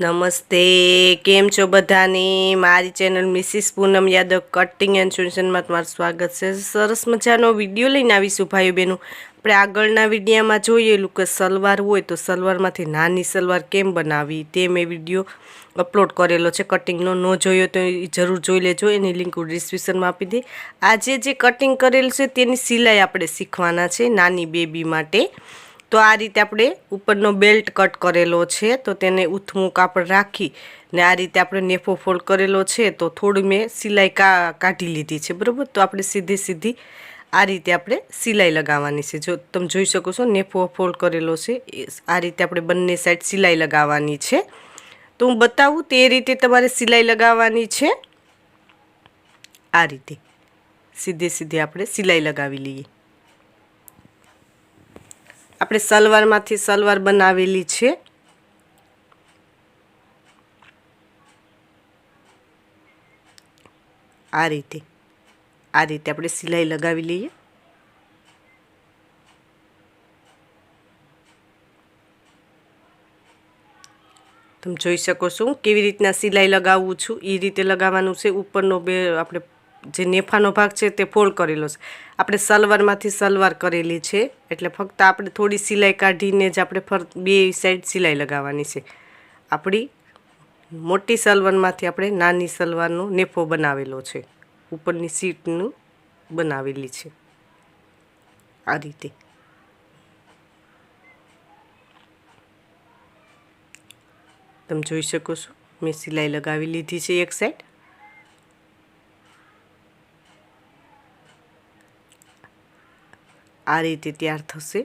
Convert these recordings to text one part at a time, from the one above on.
નમસ્તે, કેમ છો બધાને? મારી channel Mrs Poonam Yadav cutting and સોલ્યુશનમાં તમારું સ્વાગત છે. સરસ મજાનો વીડિયો લઈને આવીશું ભાઈઓ બહેનો. આપણે આગળના વિડીયામાં જોયેલું કે સલવાર હોય તો સલવારમાંથી નાની સલવાર કેમ બનાવવી તે મેં વીડિયો અપલોડ કરેલો છે. કટિંગનો ન જોયો તો એ જરૂર જોઈ લેજો. એની લિંક હું ડિસ્ક્રિપ્શનમાં આપી દઈ. આજે જે કટિંગ કરેલું છે તેની સિલાઈ આપણે શીખવાના છે નાની બેબી માટે. તો આ રીતે આપણે ઉપરનો બેલ્ટ કટ કરેલો છે તો તેને ઉથમું કાપડ રાખી ને આ રીતે આપણે નેફો ફોલ્ડ કરેલો છે તો થોડી મેં સિલાઈ કાઢી લીધી છે. બરાબર? તો આપણે સીધી સીધી આ રીતે આપણે સિલાઈ લગાવવાની છે. જો તમે જોઈ શકો છો, નેફો ફોલ્ડ કરેલો છે. આ રીતે આપણે બંને સાઈડ સિલાઈ લગાવવાની છે. તો હું બતાવું તે રીતે તમારે સિલાઈ લગાવવાની છે. આ રીતે. સીધે સીધે આપણે સિલાઈ લગાવી લઈએ. આપણે સલવારમાંથી સલવાર બનાવેલી છે. આ રીતે. આ રીતે આપણે સિલાઈ લગાવી લઈએ. તમે જોઈ શકો છો કેવી રીતના સિલાઈ લગાવું છું. એ રીતે લગાવવાનું છે. ઉપરનો બે આપણે જે નેફાનો ભાગ છે તે ફોલ્ડ કરેલો છે. આપણે સલવારમાંથી સલવાર કરેલી છે. એટલે ફક્ત આપણે થોડી સિલાઈ કાઢીને જ આપણે ફર બે સાઈડ સિલાઈ લગાવવાની છે. આપણી મોટી સલવારમાંથી આપણે નાની સલવારનો નેફો બનાવેલો છે. ઉપરની સીટનું બનાવેલી છે. આ રીતે. તમે જોઈ શકો છો, મેં સિલાઈ લગાવી લીધી છે એક સાઈડ આ રીતે તૈયાર થશે.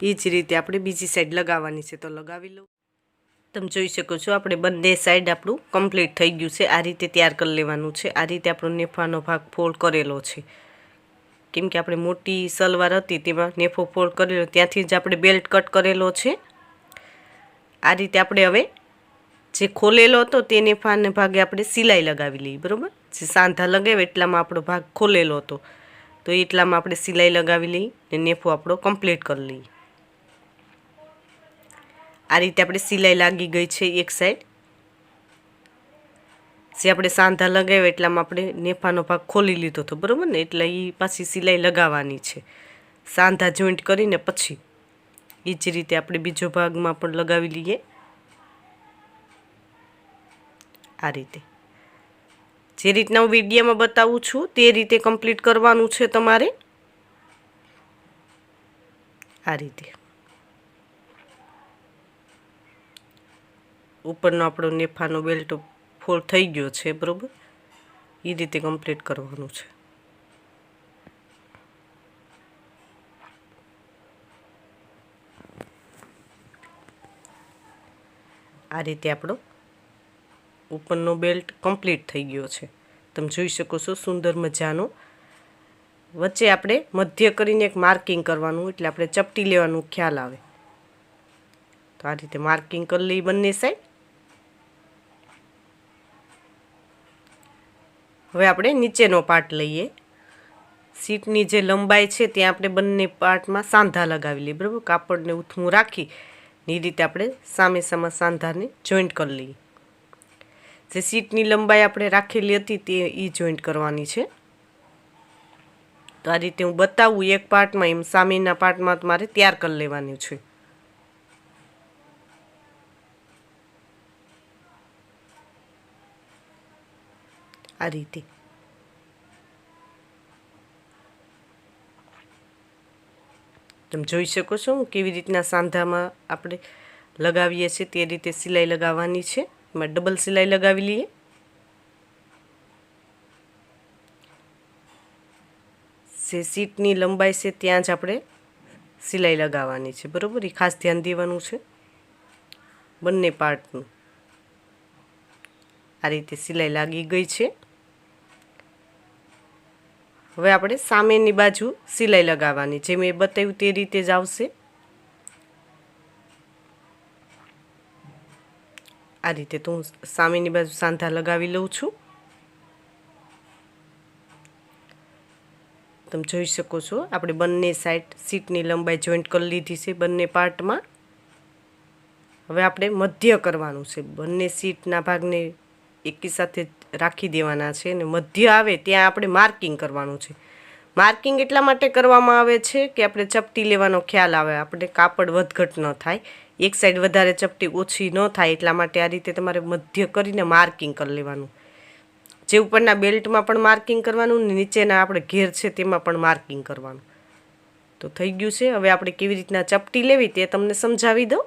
એ જ રીતે આપણે બીજી સાઈડ લગાવવાની છે, તો લગાવી લઉં. તમે જોઈ શકો છો, આપણે બંને સાઈડ આપણું કમ્પ્લીટ થઈ ગયું છે. આ રીતે તૈયાર કરી લેવાનું છે. આ રીતે આપણો નેફાનો ભાગ ફોલ્ડ કરેલો છે. કેમ કે આપણે મોટી સલવાર હતી, તેમાં નેફો ફોલ્ડ કરેલો, ત્યાંથી જ આપણે બેલ્ટ કટ કરેલો છે. આ રીતે આપણે હવે જે ખોલેલો હતો, તે નેફાને ભાગે આપણે સિલાઈ લગાવી લઈએ, બરાબર? જે સાંધા લગાવે એટલામાં આપણો ભાગ ખોલેલો હતો. તો એટલામાં આપણે સિલાઈ લગાવી લઈએ ને નેફો આપણો કમ્પ્લીટ કરી લઈએ. આ રીતે આપણે સિલાઈ લાગી ગઈ છે એક સાઈડ જે આપણે સાંધા લગાવ્યા એટલામાં આપણે નેફાનો ભાગ ખોલી લીધો હતો, બરાબર ને? એટલે એ પાછી સિલાઈ લગાવવાની છે. સાંધા જોઈન્ટ કરીને પછી એ જ રીતે આપણે બીજો ભાગમાં પણ લગાવી લઈએ. આ રીતે. જે રીતના હું વિડીયોમાં બતાવું છું, તે રીતે કમ્પ્લીટ કરવાનું છે તમારે. આ રીતે. ઉપરનો આપણો નેફાનો બેલ્ટ ફોલ થઈ ગયો છે, બરાબર? એ રીતે કમ્પ્લીટ કરવાનું છે. આ રીતે આપણો ઉપરનો બેલ્ટ કમ્પ્લીટ થઈ ગયો છે. તમે જોઈ શકો છો સુંદર મજાનો. વચ્ચે આપણે મધ્ય કરીને એક માર્કિંગ કરવાનું, એટલે આપણે ચપટી લેવાનું ખ્યાલ આવે. તો આ રીતે માર્કિંગ કરી લઈ બંને સાઈડ હવે આપણે નીચેનો પાર્ટ લઈએ. સીટની જે લંબાઈ છે ત્યાં આપણે બંને પાર્ટમાં સાંધા લગાવી લઈએ, બરાબર? કાપડને ઉથમું રાખી એ રીતે આપણે સામે સામે સાંધાને જોઈન્ટ કરી લઈએ. જે સીટની લંબાઈ આપણે રાખેલી હતી તે એ જોઈન્ટ કરવાની છે. તો આ રીતે હું બતાવું એક પાર્ટમાં, એમ સામેના પાર્ટમાં મારે તૈયાર કરી લેવાનું છે. આ રીતે. તમે જોઈ શકો છો કેવી રીતના સાંધામાં આપણે લગાવીએ છીએ તે રીતે સિલાઈ લગાવવાની છે. એમાં ડબલ સિલાઈ લગાવી લઈએ. જે સીટની લંબાઈ છે ત્યાં જ આપણે સિલાઈ લગાવવાની છે. બરાબર? એ ખાસ ધ્યાન દેવાનું છે. બંને પાર્ટનું. આ રીતે સિલાઈ લાગી ગઈ છે. હવે આપણે સામેની બાજુ સિલાઈ લગાવવાની જે મેં બતાવ્યું તે રીતે જ આવશે. આ રીતે તો હું સામેની બાજુ સાંધા લગાવી લઉં છું. તમે જોઈ શકો છો, આપણે બંને સાઈડ સીટની લંબાઈ જોઈન્ટ કરી લીધી છે બંને પાર્ટમાં. હવે આપણે મધ્ય કરવાનું છે. બંને સીટના ભાગને એકી સાથે રાખી દેવાના છે અને મધ્ય આવે ત્યાં આપણે માર્કિંગ કરવાનું છે. માર્કિંગ એટલા માટે કરવામાં આવે છે કે આપણે ચપટી લેવાનો ખ્યાલ આવે. આપણે કાપડ વધઘટ ન થાય. એક સાઈડ વધારે ચપટી ઓછી ન થાય એટલા માટે આ રીતે તમારે મધ્ય કરીને માર્કિંગ કરી લેવાનું. જે ઉપરના બેલ્ટમાં પણ માર્કિંગ કરવાનું ને નીચેના આપણે ઘેર છે તેમાં પણ માર્કિંગ કરવાનું. તો થઈ ગયું છે. હવે આપણે કેવી રીતના ચપટી લેવી તે તમને સમજાવી દઉં.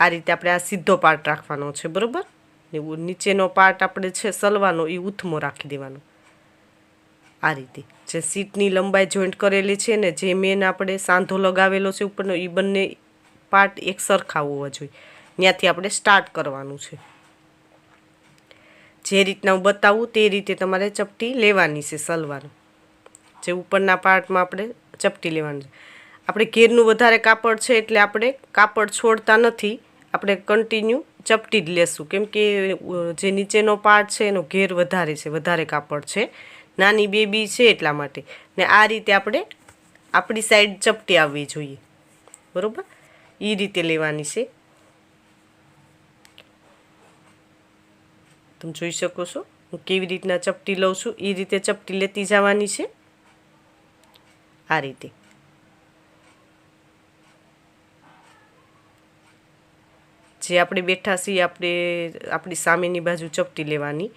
આ રીતે આપણે આ સીધો પાર્ટ રાખવાનો છે. બરાબર? ને નીચેનો પાર્ટ આપણે છે સલવાનો એ ઉથમો રાખી દેવાનો. આ રીતે. જે સીટની લંબાઈ જોઈન્ટ કરેલી છે ને, જે મેન આપણે સાંધો લગાવેલો છે ઉપરનો એ બંને પાર્ટ એક સરખા હોવા જોઈએ. ત્યાંથી આપણે સ્ટાર્ટ કરવાનું છે. જે રીતના હું બતાવું તે રીતે તમારે ચપટી લેવાની છે સલવાનું જે ઉપરના પાર્ટમાં આપણે ચપટી લેવાની છે. આપણે ઘેરનું વધારે કાપડ છે એટલે આપણે કાપડ છોડતા નથી. આપણે કન્ટિન્યુ ચપટી જ લેશું. કેમ કે જે નીચેનો પાર્ટ છે એનો ઘેર વધારે છે, વધારે કાપડ છે. નાની બેબી છે એટલા માટે. ને આ રીતે આપણે આપણી સાઈડ ચપટી આવવી જોઈએ. બરાબર? એ રીતે લેવાની છે. તમે જોઈ શકો છો, હું કેવી રીતના ચપટી લઉં છું. એ રીતે ચપટી લેતી જવાની છે. આ રીતે. જે આપણે બેઠા છીએ, આપણે, આપણી સામેની બાજુ ચપટી લેવાની.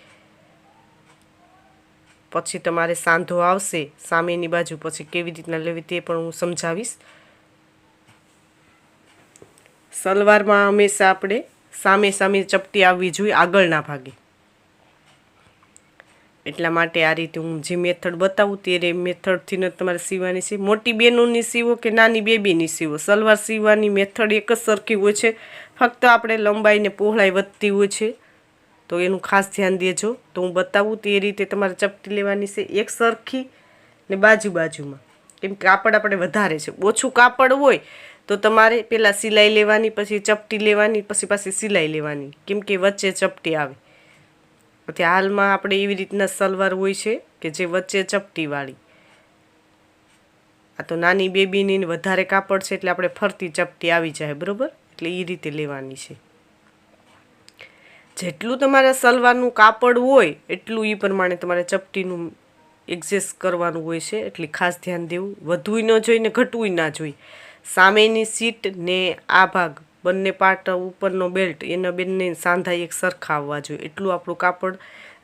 પછી તમારે સાંધો આવશે, સામેની બાજુ પછી કેવી રીતના લેવી તે પણ હું સમજાવીશ. સલવારમાં હંમેશા આપણે સામે સામે ચપટી આવવી જોઈએ, આગળના ભાગે. એટલા માટે આ રીતે હું જે મેથડ બતાવું તે મેથડથી તમારે સીવવાની છે. મોટી બેનોની સીવો કે નાની બેબીની સીવો? સલવાર સીવવાની મેથડ એક જ સરખી હોય છે. ફક્ત આપણે લંબાઈને પહોળાઈ વધતી હોય છે. તો એનું ખાસ ધ્યાન દેજો. તો હું બતાવું તે રીતે તમારે ચપટી લેવાની છે એક સરખી ને બાજુ બાજુમાં. કેમ કાપડ આપણે વધારે છે. ઓછું કાપડ હોય તો તમારે પહેલાં સિલાઈ લેવાની, પછી ચપટી લેવાની, પછી પાછી સિલાઈ લેવાની. કેમ કે વચ્ચે ચપટી આવે. પછી હાલમાં આપણે એવી રીતના સલવાર હોય છે કે જે વચ્ચે ચપટીવાળી આ તો નાની બેબીની વધારે કાપડ છે એટલે આપણે ફરતી ચપટી આવી જાય, બરાબર? એટલે એ રીતે લેવાની છે. જેટલું તમારે સલવારનું કાપડ હોય, એટલું એ પ્રમાણે તમારે ચપટીનું એડજસ્ટ કરવાનું હોય છે. એટલે ખાસ ધ્યાન દેવું. વધવું ન જોઈએ ને ઘટવું ના જોઈએ સામેની સીટ ને આ ભાગ, બંને પાર્ટ ઉપરનો બેલ્ટ, એના બંને સાંધા એક સરખા આવવા જોઈએ. એટલું આપણું કાપડ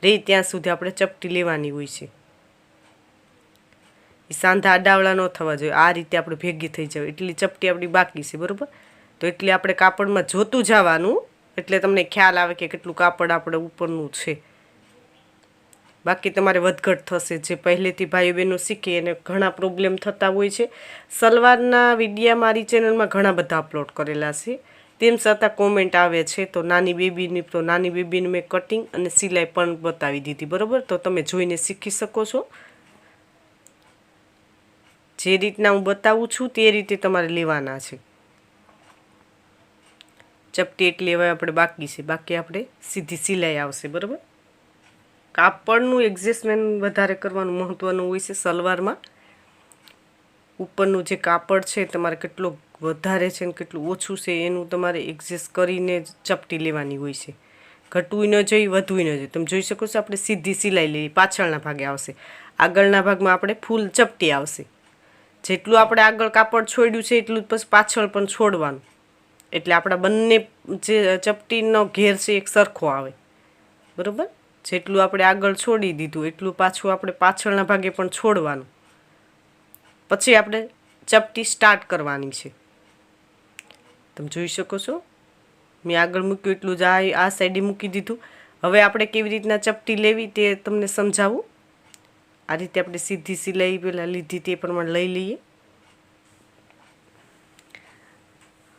રહે ત્યાં સુધી આપણે ચપટી લેવાની હોય છે. એ સાંધા આડાવડા ન થવા જોઈએ. આ રીતે આપણે ભેગી થઈ જાય એટલી ચપટી આપણી બાકી છે, બરાબર? તો એટલે આપણે કાપડમાં જોતું જવાનું, એટલે તમને ખ્યાલ આવે કે કેટલું કાપડ આપણે ઉપરનું છે. બાકી તમારે વધઘટ થશે. જે પહેલેથી ભાઈઓ બહેનો શીખે એને ઘણા પ્રોબ્લેમ થતા હોય છે. સલવારના વિડીયા મારી ચેનલમાં ઘણા બધા અપલોડ કરેલા છે. તેમ છતાં કોમેન્ટ આવે છે, તો નાની બેબીની, તો નાની બેબીની મેં કટિંગ અને સિલાઈ પણ બતાવી દીધી. બરાબર? તો તમે જોઈને શીખી શકો છો. જે રીતના હું બતાવું છું, તે રીતે તમારે લેવાના છે. ચપટી એટલી હવે આપણે બાકી છે. બાકી આપણે સીધી સિલાઈ આવશે, બરાબર? કાપડનું એડજસ્ટમેન્ટ વધારે કરવાનું મહત્ત્વનું હોય છે સલવારમાં. ઉપરનું જે કાપડ છે, તમારે કેટલું વધારે છે ને કેટલું ઓછું છે, એનું તમારે એડજસ્ટ કરીને ચપટી લેવાની હોય છે. ઘટવું ન જોઈએ વધવું ન જોઈએ તમે જોઈ શકો છો આપણે સીધી સિલાઈ લેવી. પાછળના ભાગે આવશે. આગળના ભાગમાં આપણે ફૂલ ચપટી આવશે. જેટલું આપણે આગળ કાપડ છોડ્યું છે, એટલું જ પછી પાછળ પણ છોડવાનું. એટલે આપણા બંને જે ચપટીનો ઘેર છે એક સરખો આવે. બરાબર? જેટલું આપણે આગળ છોડી દીધું, એટલું પાછું આપણે પાછળના ભાગે પણ છોડવાનું. પછી આપણે ચપટી સ્ટાર્ટ કરવાની છે. તમે જોઈ શકો છો? મેં આગળ મૂક્યું, એટલું જ આ સાઈડે મૂકી દીધું. હવે આપણે કેવી રીતના ચપટી લેવી તે તમને સમજાવું? આ રીતે આપણે સીધી સિલાઈ પહેલાં લીધી તે પ્રમાણે લઈ લઈએ.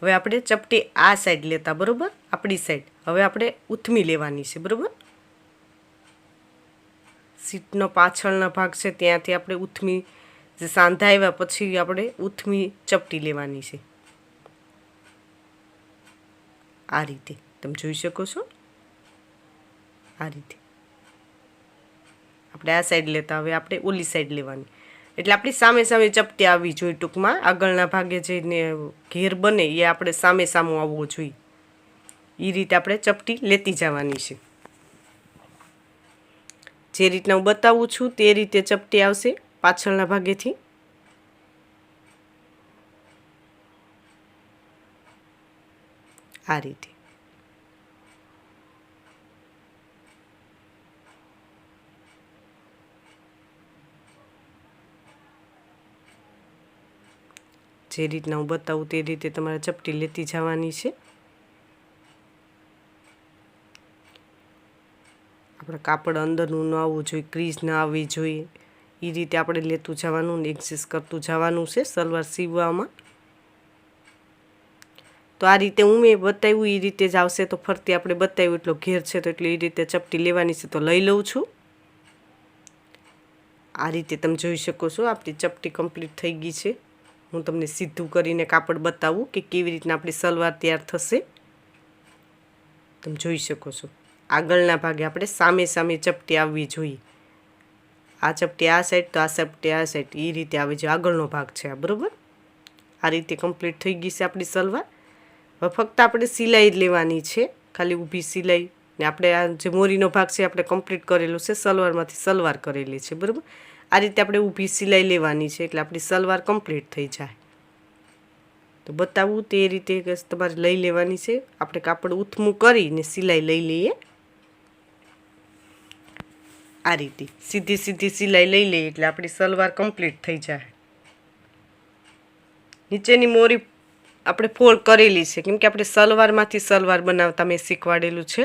હવે આપણે ચપટી આ સાઈડ લેતા, બરાબર? આપણી સાઈડ હવે આપણે ઉથમી લેવાની છે, બરાબર? સીટનો પાછળનો ભાગ છે, ત્યાંથી આપણે ઉથમી, જે સાંધા આવ્યા પછી આપણે ઉથમી ચપટી લેવાની છે. આ રીતે. તમે જોઈ શકો છો? આ રીતે. આપણે આ સાઈડ લેતા, હવે આપણે ઓલી સાઈડ લેવાની. એટલે આપણી સામે સામે ચપટી આવવી જોઈએ ટૂંકમાં. આગળના ભાગે જઈને ઘેર બને એ આપણે સામે સામું આવવું જોઈએ. એ રીતે આપણે ચપટી લેતી જવાની છે. જે રીતના હું બતાવું છું તે રીતે ચપટી આવશે પાછળના ભાગેથી. આ રીતે. જે રીતના હું બતાવું તે રીતે તમારે ચપટી લેતી જવાની છે. આપણે કાપડ અંદરનું ન આવવું જોઈએ, ક્રીઝ ના આવવી જોઈએ. એ રીતે આપણે લેતું જવાનું ને એક્ઝિસ્ટ કરતું જવાનું છે સલવાર સીવવામાં. તો આ રીતે હું મેં બતાવ્યું એ રીતે જ આવશે તો ફરતી આપણે બતાવ્યું એટલો ઘેર છે તો એટલે એ રીતે ચપટી લેવાની છે તો લઈ લઉં છું. આ રીતે તમે જોઈ શકો છો, આપણી ચપટી કમ્પ્લીટ થઈ ગઈ છે. હું તમને સીધું કરીને કાપડ બતાવું કે કેવી રીતના આપણી સલવાર તૈયાર થશે. તમે જોઈ શકો છો. આગળના ભાગે આપણે સામે સામે ચપટી આવવી જોઈએ. આ ચપટી આ સાઈડ તો આ ચપટી આ સાઈડ એ રીતે આવી જોઈએ આગળનો ભાગ છે આ, બરાબર? આ રીતે કમ્પ્લીટ થઈ ગઈ છે આપણી સલવાર. હવે ફક્ત આપણે સિલાઈ લેવાની છે. ખાલી ઊભી સિલાઈ ને આપણે આ જે મોરીનો ભાગ છે આપણે કમ્પ્લીટ કરેલો છે. સલવારમાંથી સલવાર કરેલી છે, બરાબર? આ રીતે આપણે ઊભી સિલાઈ લેવાની છે એટલે આપણી સલવાર કમ્પ્લીટ થઈ જાય. તો બતાવવું તે રીતે તમારે લઈ લેવાની છે. આપણે કાપડ ઉથમું કરીને સિલાઈ લઈ લઈએ. આ રીતે સીધી સીધી સિલાઈ લઈ લઈએ એટલે આપણી સલવાર કમ્પ્લીટ થઈ જાય. નીચેની મોરી આપણે ફોલ્ડ કરેલી છે. કેમ કે આપણે સલવારમાંથી સલવાર બનાવતા મેં શીખવાડેલું છે.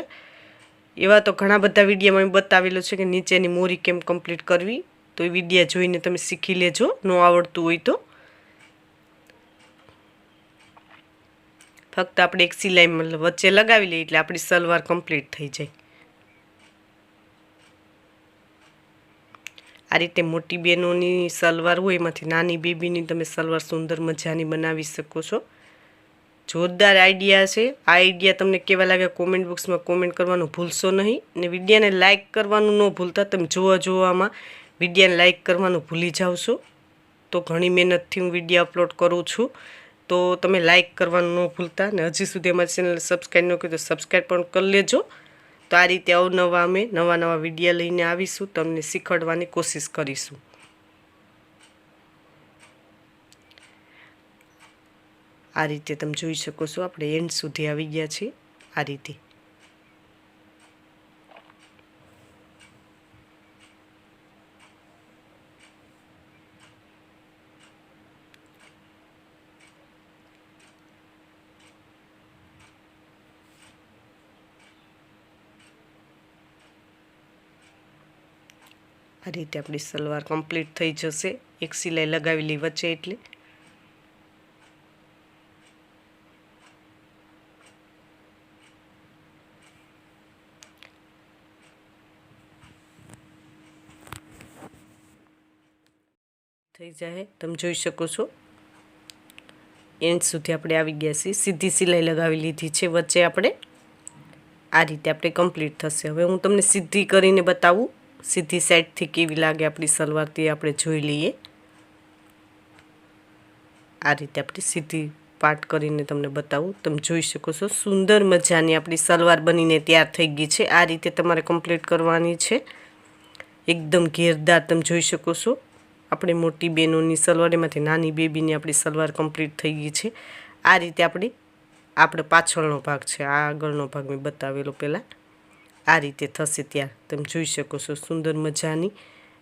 એવા તો ઘણા બધા વિડીયોમાં મેં બતાવેલું છે કે નીચેની મોરી કેમ કમ્પ્લીટ કરવી. તો એ વિડીયા જોઈને તમે શીખી લેજો, ન આવડતું હોય તો. ફક્ત આપણે એક સિલાઈ મતલબ વચ્ચે લગાવી લઈએ એટલે આપણી સલવાર કમ્પ્લીટ થઈ જાય. આ રીતે મોટી બહેનોની સલવાર હોય, એમાંથી નાની બેબીની તમે સલવાર સુંદર મજાની બનાવી શકો છો. જોરદાર આઈડિયા છે. આ આઈડિયા તમને કેવા લાગ્યા કોમેન્ટ બોક્સમાં કોમેન્ટ કરવાનું ભૂલશો નહીં. ને વિડીયાને લાઇક કરવાનું ન ભૂલતા, તમે જોવા જોવામાં વિડીયાને લાઇક કરવાનું ભૂલી જાઓ છો? તો ઘણી મહેનતથી હું વીડિયો અપલોડ કરું છું. તો તમે લાઇક કરવાનું ન ભૂલતા ને હજી સુધી અમારી ચેનલ સબસ્ક્રાઈબ ન કરી તો સબસ્ક્રાઈબ પણ કરી લેજો. તો આ રીતે અવનવા અમે નવા નવા વિડીયા લઈને આવીશું, તમને શીખવાડવાની કોશિશ કરીશું. આ રીતે તમે જોઈ શકો છો, આપણે એન્ડ સુધી આવી ગયા છીએ. આ રીતે. આ રીતે આપણી સલવાર કમ્પ્લીટ થઈ જશે. એક સિલાઈ લગાવેલી વચ્ચે એટલે. થઈ જાય તમે જોઈ શકો છો. એન્ડ સુધી આપણે આવી ગયા છીએ. સીધી સિલાઈ લગાવી લીધી છે વચ્ચે આપણે. આ રીતે આપણે કમ્પ્લીટ થશે. હવે હું તમને સીધી કરીને બતાવું. સીધી સાઈડથી કેવી લાગે આપણી સલવાર તે આપણે જોઈ લઈએ. આ રીતે આપણે સીધી પાર્ટ કરીને તમને બતાવું. તમે જોઈ શકો છો, સુંદર મજાની આપણી સલવાર બનીને તૈયાર થઈ ગઈ છે. આ રીતે તમારે કમ્પ્લીટ કરવાની છે. એકદમ ઘેરદાર તમે જોઈ શકો છો. આપણે મોટી બહેનોની સલવાર, એમાંથી નાની બેબીની આપણી સલવાર કમ્પ્લીટ થઈ ગઈ છે. આ રીતે આપણી, આપણે પાછળનો ભાગ છે. આ આગળનો ભાગ મેં બતાવેલો પહેલાં. આ રીતે થશે ત્યાં. તમે જોઈ શકો છો સુંદર મજાની.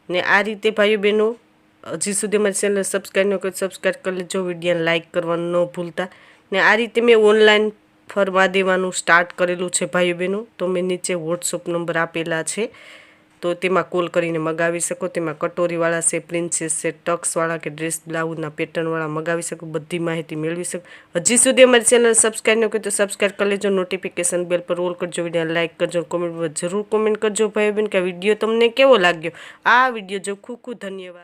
ને આ રીતે ભાઈઓ બહેનો હજી સુધી મારી ચેનલ સબસ્ક્રાઈબ ન કરો સબસ્ક્રાઈબ કરી લેજો. વિડીયોને લાઇક કરવાનું ન ભૂલતા. ને આ રીતે મેં ઓનલાઈન ફરવા દેવાનું સ્ટાર્ટ કરેલું છે ભાઈઓ બહેનો તો મેં નીચે વોટ્સઅપ નંબર આપેલા છે. તો તેમાં કોલ કરીને મગાવી શકો, તેમાં કટોરીવાળા છે, પ્રિન્સેસ છે, ટક્સવાળા કે ડ્રેસ બ્લાઉઝના પેટર્નવાળા મગાવી શકો, બધી માહિતી મેળવી શકો. હજી સુધી અમારી ચેનલ સબસ્ક્રાઈબ ન કરી તો સબસ્ક્રાઈબ કરી લેજો, નોટિફિકેશન બેલ પર રોલ કરજો, વીડિયો લાઇક કરજો, કોમેન્ટ જરૂર કોમેન્ટ કરજો ભાઈ બહેન, કે વીડિયો તમને કેવો લાગ્યો? આ વીડિયો જો ખૂબ ખૂબ ધન્યવાદ.